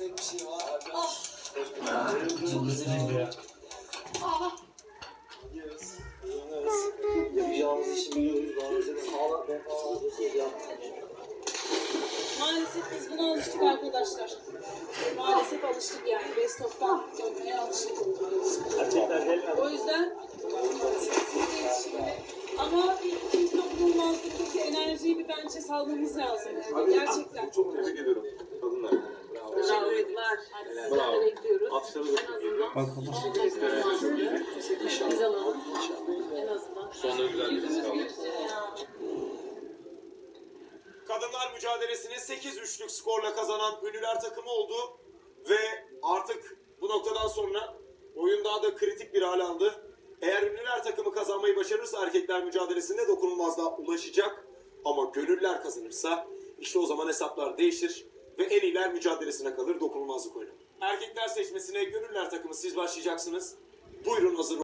tek bir şey var. Çok güzel ya. Yes. Yes. Yapacağımız işi biliyoruz. Daha önce de sağlam defalarca yaptık. Maalesef biz buna alıştık arkadaşlar. Maalesef alıştık yani. Best of'tan dönmeye alıştık. O yüzden sizdeyiz şimdi. Ama dokunulmazlıktaki enerjiyi bir bence salmamız lazım. Gerçekten. Çok tebrik kadınlar. Teşekkürler. Bekliyoruz. Biz alalım. En azından. Güzel bir. Kadınlar mücadelesini 8-3'lük skorla kazanan ünlüler takımı oldu ve artık bu noktadan sonra oyun daha da kritik bir hale aldı. Eğer ünlüler takımı kazanmayı başarırsa erkekler mücadelesinde dokunulmazlığa ulaşacak ama gönüller kazanırsa işte o zaman hesaplar değişir ve en iyiler mücadelesine kalır dokunulmazlık oyunu. Erkekler seçmesine gönüller takımı siz başlayacaksınız. Buyurun hazır